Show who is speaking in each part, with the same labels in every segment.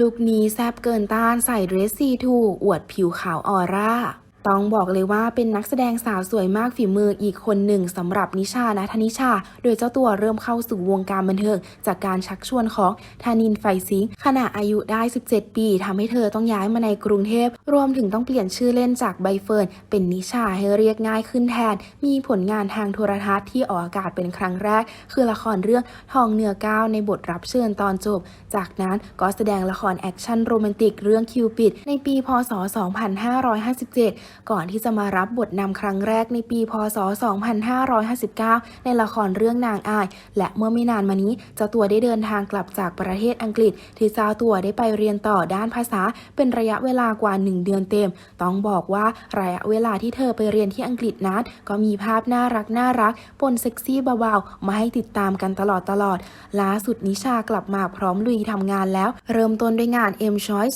Speaker 1: ลุคนี้แซบเกินต้านใส่เดรสซีทูอวดผิวขาวออร่า ต้องบอกเลยว่าเป็นนักแสดงสาวสวยมากฝีมืออีกคนหนึ่งสำหรับนิชานะธนิชา โดยเจ้าตัวเริ่มเข้าสู่วงการบันเทิง จากการชักชวนของธานินไฟซิงขณะอายุได้ 17 ปีทำให้เธอต้องย้ายมาในกรุงเทพ รวมถึงต้องเปลี่ยนชื่อเล่นจากใบเฟิร์น เป็นนิชาให้เรียกง่ายขึ้นแทน มีผลงานทางโทรทัศน์ที่ออกอากาศเป็นครั้งแรก คือละครเรื่องทองเนื้อก้าวในบทรับเชิญตอนจบ จากนั้นก็แสดงละครแอคชั่นโรแมนติกเรื่องคิวปิดในปีพศ 2557ก่อนที่จะมารับบทนำครั้งแรกในปี พศ 2559 ในละครเรื่องนางอาย และเมื่อไม่นานมานี้เจ้าตัวได้เดินทางกลับจากประเทศอังกฤษ ที่เจ้าตัวได้ไปเรียนต่อด้านภาษา เป็นระยะเวลากว่า 1 เดือนเต็ม ต้องบอกว่าระยะเวลาที่เธอไปเรียนที่อังกฤษนั้นก็มีภาพน่ารักน่ารักปนเซ็กซี่เบาๆมาให้ติดตามกันตลอดตลอดล่าสุดนิชากลับมาพร้อมลุยทำงานแล้ว เริ่มต้นด้วยงาน M Choice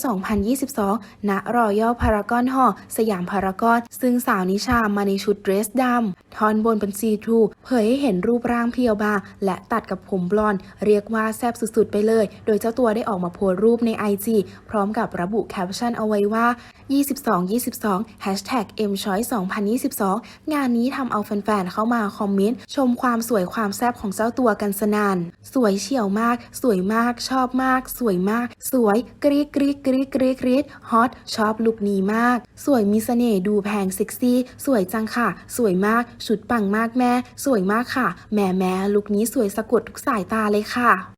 Speaker 1: 2022 ณรอยัลพารากอนฮอลสยามพารากอนซึ่งสาวนิชามาในชุดเดรสดำทอนบนเป็นซีทรูเผยให้เห็นรูปร่างเพียวบางและตัดกับผมบลอนด์เรียกว่าแซบสุดๆไปเลย โดยเจ้าตัวได้ออกมาโพสรูปใน IG พร้อมกับระบุแคปชั่นเอาไว้ว่า 22-22 Hashtag M Choice 2022 งานนี้ทำเอาแฟนๆ เข้ามาคอมเมนต์ชมความสวยความแซบของเจ้าตัวกันสนาน สวยเฉียวมาก สวยมาก ชอบมาก สวยมาก สวยกรี๊ดกรี๊ดกรี๊ดกรี๊ดกรี๊ดฮอตชอบลุคนี้มาก สวยมีเสน่ห์ดูแพงเซ็กซี่ สวยจังค่ะ สวยมาก ชุดปังมากแม่ สวยมากค่ะ แม่แม่ลุคนี้สวยสะกดทุกสายตาเลยค่ะ